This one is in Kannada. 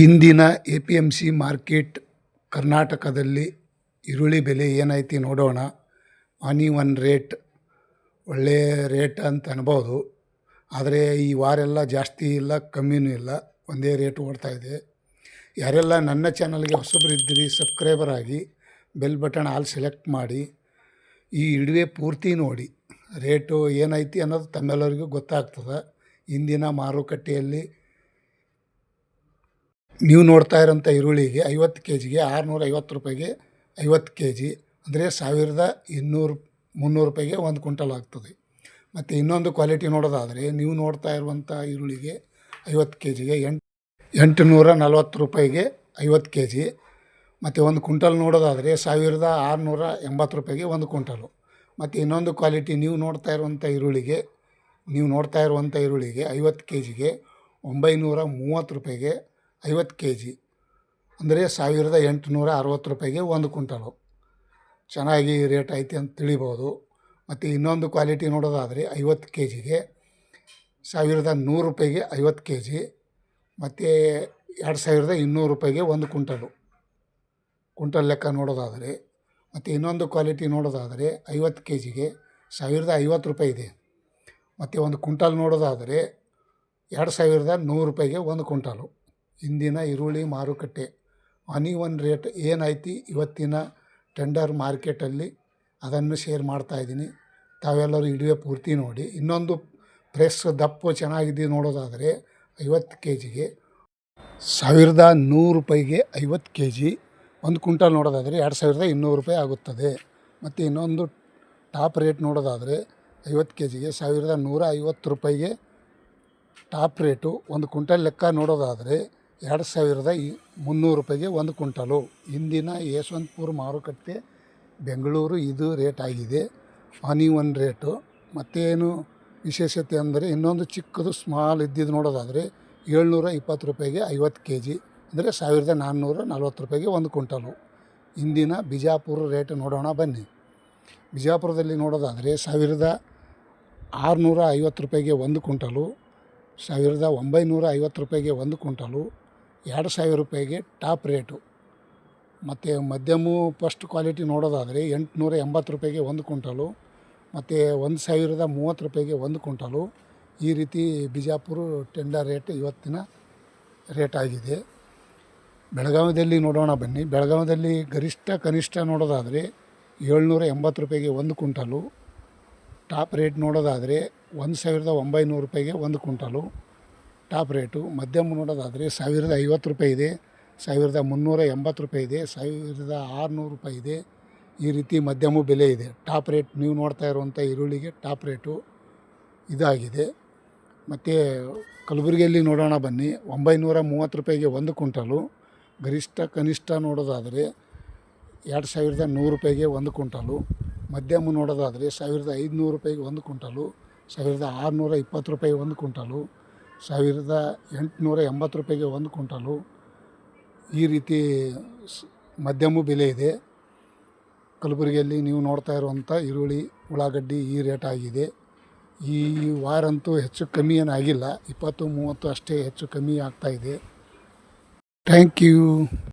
ಇಂದಿನ A P M C market ಕರ್ನಾಟಕದಲ್ಲಿ ಈರುಳ್ಳಿ ಬೆಲೆ ಏನೈತಿ ನೋಡೋಣ. ಆನಿ ಒನ್ ರೇಟ್ ಒಳ್ಳೆಯ ರೇಟ್ ಅಂತ ಅನ್ಬೋದು. ಆದರೆ ಈ ವಾರೆಲ್ಲ ಜಾಸ್ತಿ ಇಲ್ಲ, ಕಮ್ಮಿನೂ ಇಲ್ಲ, ಒಂದೇ ರೇಟ್ ಓಡ್ತಾ ಇದೆ. ಯಾರೆಲ್ಲ ನನ್ನ ಚಾನಲ್ಗೆ ಹೊಸಬ್ರು ಇದ್ದೀರಿ ಸಬ್ಸ್ಕ್ರೈಬರ್ ಆಗಿ ಬೆಲ್ ಬಟನ್ ಆಲ್ ಸೆಲೆಕ್ಟ್ ಮಾಡಿ. ಈ ಇಡುವೆ ಪೂರ್ತಿ ನೋಡಿ. ರೇಟು ಏನೈತಿ ಅನ್ನೋದು ತಮ್ಮೆಲ್ಲರಿಗೂ ಗೊತ್ತಾಗ್ತದೆ. ಇಂದಿನ ಮಾರುಕಟ್ಟೆಯಲ್ಲಿ ನೀವು ನೋಡ್ತಾ ಇರೋಂಥ ಈರುಳ್ಳಿಗೆ ಐವತ್ತು ಕೆ ಜಿಗೆ ಆರುನೂರ ಐವತ್ತು ರೂಪಾಯಿಗೆ ಐವತ್ತು ಕೆ ಜಿ ಅಂದರೆ ಸಾವಿರದ ಇನ್ನೂರು, ಮುನ್ನೂರು ರೂಪಾಯಿಗೆ ಒಂದು ಕ್ವಿಂಟಲ್ ಆಗ್ತದೆ. ಮತ್ತು ಇನ್ನೊಂದು ಕ್ವಾಲಿಟಿ ನೋಡೋದಾದರೆ, ನೀವು ನೋಡ್ತಾ ಇರುವಂಥ ಈರುಳ್ಳಿಗೆ ಐವತ್ತು ಕೆ ಜಿಗೆ ಎಂಟು ಎಂಟುನೂರ ನಲ್ವತ್ತು ರೂಪಾಯಿಗೆ ಐವತ್ತು ಕೆ ಜಿ ಮತ್ತು ಒಂದು ಕ್ವಿಂಟಲ್ ನೋಡೋದಾದರೆ ಸಾವಿರದ ಆರುನೂರ ಎಂಬತ್ತು ರೂಪಾಯಿಗೆ ಒಂದು ಕ್ವಿಂಟಲು. ಮತ್ತು ಇನ್ನೊಂದು ಕ್ವಾಲಿಟಿ, ನೀವು ನೋಡ್ತಾ ಇರುವಂಥ ಈರುಳ್ಳಿಗೆ, ನೀವು ನೋಡ್ತಾ ಇರುವಂಥ ಈರುಳ್ಳಿಗೆ ಐವತ್ತು ಕೆ ಜಿಗೆ ಒಂಬೈನೂರ ಮೂವತ್ತು ರೂಪಾಯಿಗೆ ಐವತ್ತು ಕೆ ಜಿ ಅಂದರೆ ಸಾವಿರದ ಎಂಟುನೂರ ಅರವತ್ತು ರೂಪಾಯಿಗೆ ಒಂದು ಕ್ವಿಂಟಲು. ಚೆನ್ನಾಗಿ ರೇಟ್ ಐತಿ ಅಂತ ತಿಳಿಬೋದು. ಮತ್ತು ಇನ್ನೊಂದು ಕ್ವಾಲಿಟಿ ನೋಡೋದಾದರೆ ಐವತ್ತು ಕೆ ಜಿಗೆ ಸಾವಿರದ ನೂರು ರೂಪಾಯಿಗೆ ಐವತ್ತು ಕೆ ಜಿ ಮತ್ತು ಎರಡು ಸಾವಿರದ ಇನ್ನೂರು ರೂಪಾಯಿಗೆ ಒಂದು ಕ್ವಿಂಟಲು. ಕ್ವಿಂಟಲ್ ಲೆಕ್ಕ ನೋಡೋದಾದರೆ, ಮತ್ತು ಇನ್ನೊಂದು ಕ್ವಾಲಿಟಿ ನೋಡೋದಾದರೆ ಐವತ್ತು ಕೆ ಜಿಗೆ ಸಾವಿರದ ಐವತ್ತು ರೂಪಾಯಿ ಇದೆ. ಮತ್ತು ಒಂದು ಕ್ವಿಂಟಲ್ ನೋಡೋದಾದರೆ ಎರಡು ಸಾವಿರದ ನೂರು ರೂಪಾಯಿಗೆ ಒಂದು ಕ್ವಿಂಟಲು. ಇಂದಿನ ಈರುಳ್ಳಿ ಮಾರುಕಟ್ಟೆ. ಹನಿ ಒನ್ ರೇಟ್ ಏನೈತಿ ಇವತ್ತಿನ ಟೆಂಡರ್ ಮಾರ್ಕೆಟಲ್ಲಿ ಅದನ್ನು ಶೇರ್ ಮಾಡ್ತಾಯಿದ್ದೀನಿ ತಾವೆಲ್ಲರೂ ಇಡುವೆ ಪೂರ್ತಿ ನೋಡಿ. ಇನ್ನೊಂದು ಪ್ರೆಸ್ ದಪ್ಪು ಚೆನ್ನಾಗಿದೆ ನೋಡೋದಾದರೆ ಐವತ್ತು ಕೆ ಜಿಗೆ ಸಾವಿರದ ನೂರು ರೂಪಾಯಿಗೆ ಐವತ್ತು ಕೆ ಜಿ ಒಂದು ಕ್ವಿಂಟಲ್ ನೋಡೋದಾದರೆ ಎರಡು ಸಾವಿರದ ಇನ್ನೂರು ರೂಪಾಯಿ ಆಗುತ್ತದೆ. ಮತ್ತು ಇನ್ನೊಂದು ಟಾಪ್ ರೇಟ್ ನೋಡೋದಾದರೆ ಐವತ್ತು ಕೆ ಜಿಗೆ ಸಾವಿರದ ನೂರ ಐವತ್ತು ರೂಪಾಯಿಗೆ ಟಾಪ್ ರೇಟು. ಒಂದು ಕ್ವಿಂಟಲ್ ಲೆಕ್ಕ ನೋಡೋದಾದರೆ ಎರಡು ಸಾವಿರದ ಈ ಮುನ್ನೂರು ರೂಪಾಯಿಗೆ ಒಂದು ಕುಂಟಲು ಇಂದಿನ ಯಶವಂತಪುರ ಮಾರುಕಟ್ಟೆ ಬೆಂಗಳೂರು ಇದು ರೇಟ್ ಆಗಿದೆ. Honey one rate. ಮತ್ತೇನು ವಿಶೇಷತೆ ಅಂದರೆ ಇನ್ನೊಂದು ಚಿಕ್ಕದು ಸ್ಮಾಲ್ ಇದ್ದಿದ್ದು ನೋಡೋದಾದರೆ ಏಳ್ನೂರ ಇಪ್ಪತ್ತು ರೂಪಾಯಿಗೆ ಐವತ್ತು ಕೆ ಜಿ ಅಂದರೆ ಸಾವಿರದ ನಾನ್ನೂರ ನಲ್ವತ್ತು ರೂಪಾಯಿಗೆ ಒಂದು ಕುಂಟಲು ಇಂದಿನ ಬಿಜಾಪುರ ರೇಟ್ ನೋಡೋಣ ಬನ್ನಿ. ಬಿಜಾಪುರದಲ್ಲಿ ನೋಡೋದಾದರೆ ಸಾವಿರದ ಆರುನೂರ ಐವತ್ತು ರೂಪಾಯಿಗೆ ಒಂದು ಕುಂಟಲು ಸಾವಿರದ ಒಂಬೈನೂರ ಐವತ್ತು ರೂಪಾಯಿಗೆ ಒಂದು ಕ್ವಿಂಟಲು ಎರಡು ಸಾವಿರ ರೂಪಾಯಿಗೆ ಟಾಪ್ ರೇಟು. ಮತ್ತು ಮಧ್ಯಮ ಫಸ್ಟ್ ಕ್ವಾಲಿಟಿ ನೋಡೋದಾದರೆ ಎಂಟುನೂರ ಎಂಬತ್ತು ರೂಪಾಯಿಗೆ ಒಂದು ಕ್ವಿಂಟಲು, ಮತ್ತು ಒಂದು ಸಾವಿರದ ಮೂವತ್ತು ರೂಪಾಯಿಗೆ ಒಂದು ಕ್ವಿಂಟಲು. ಈ ರೀತಿ ಬಿಜಾಪುರ ಟೆಂಡರ್ ರೇಟ್ ಇವತ್ತಿನ ರೇಟ್ ಆಗಿದೆ. ಬೆಳಗಾವಿಯಲ್ಲಿ ನೋಡೋಣ ಬನ್ನಿ. ಬೆಳಗಾವಿಯಲ್ಲಿ ಗರಿಷ್ಠ ಕನಿಷ್ಠ ನೋಡೋದಾದರೆ ಏಳ್ನೂರ ಎಂಬತ್ತು ರೂಪಾಯಿಗೆ ಒಂದು ಕ್ವಿಂಟಲು. ಟಾಪ್ ರೇಟ್ ನೋಡೋದಾದರೆ ಒಂದು ಸಾವಿರದ ಒಂಬೈನೂರು ರೂಪಾಯಿಗೆ ಒಂದು ಕ್ವಿಂಟಲು. Top rate. ಮಧ್ಯಮ ನೋಡೋದಾದರೆ ಸಾವಿರದ ಐವತ್ತು ರೂಪಾಯಿ ಇದೆ. ಸಾವಿರದ ಮುನ್ನೂರ ಎಂಬತ್ತು ರೂಪಾಯಿ ಇದೆ. ಸಾವಿರದ ಆರುನೂರು ರೂಪಾಯಿ ಇದೆ. ಈ ರೀತಿ ಮಧ್ಯಮ ಬೆಲೆ ಇದೆ. ಟಾಪ್ ರೇಟ್ ನೀವು ನೋಡ್ತಾ ಇರುವಂಥ ಈರುಳ್ಳಿಗೆ ಟಾಪ್ ರೇಟು ಇದಾಗಿದೆ. ಮತ್ತು ಕಲಬುರಗಿಯಲ್ಲಿ ನೋಡೋಣ ಬನ್ನಿ. ಒಂಬೈನೂರ ಮೂವತ್ತು ರೂಪಾಯಿಗೆ ಒಂದು ಕುಂಟಲು ಗರಿಷ್ಠ ಕನಿಷ್ಠ ನೋಡೋದಾದರೆ ಎರಡು ಸಾವಿರದ ನೂರು ರೂಪಾಯಿಗೆ ಒಂದು ಕುಂಟಲು ಮಧ್ಯಮ ನೋಡೋದಾದರೆ ಸಾವಿರದ ಐದುನೂರು ರೂಪಾಯಿಗೆ ಒಂದು ಕುಂಟಲು ಸಾವಿರದ ಆರುನೂರ ಇಪ್ಪತ್ತು ರೂಪಾಯಿ ಒಂದು ಕ್ವಿಂಟಲು. ಸಾವಿರದ ಎಂಟುನೂರ ಎಂಬತ್ತು ರೂಪಾಯಿಗೆ ಒಂದು ಕ್ವಿಂಟಲು ಈ ರೀತಿ ಮಧ್ಯಮ ಬೆಲೆ ಇದೆ. ಕಲಬುರಗಿಯಲ್ಲಿ ನೀವು ನೋಡ್ತಾ ಇರುವಂಥ ಈರುಳ್ಳಿ, ಉಳ್ಳಾಗಡ್ಡಿ ಈ ರೇಟ್ ಆಗಿದೆ. ಈ ವಾರಂತೂ ಹೆಚ್ಚು ಕಮ್ಮಿ ಏನಾಗಿಲ್ಲ ಇಪ್ಪತ್ತು, ಮೂವತ್ತು ಅಷ್ಟೇ ಹೆಚ್ಚು ಕಮ್ಮಿ ಆಗ್ತಾಯಿದೆ ಥ್ಯಾಂಕ್ ಯು.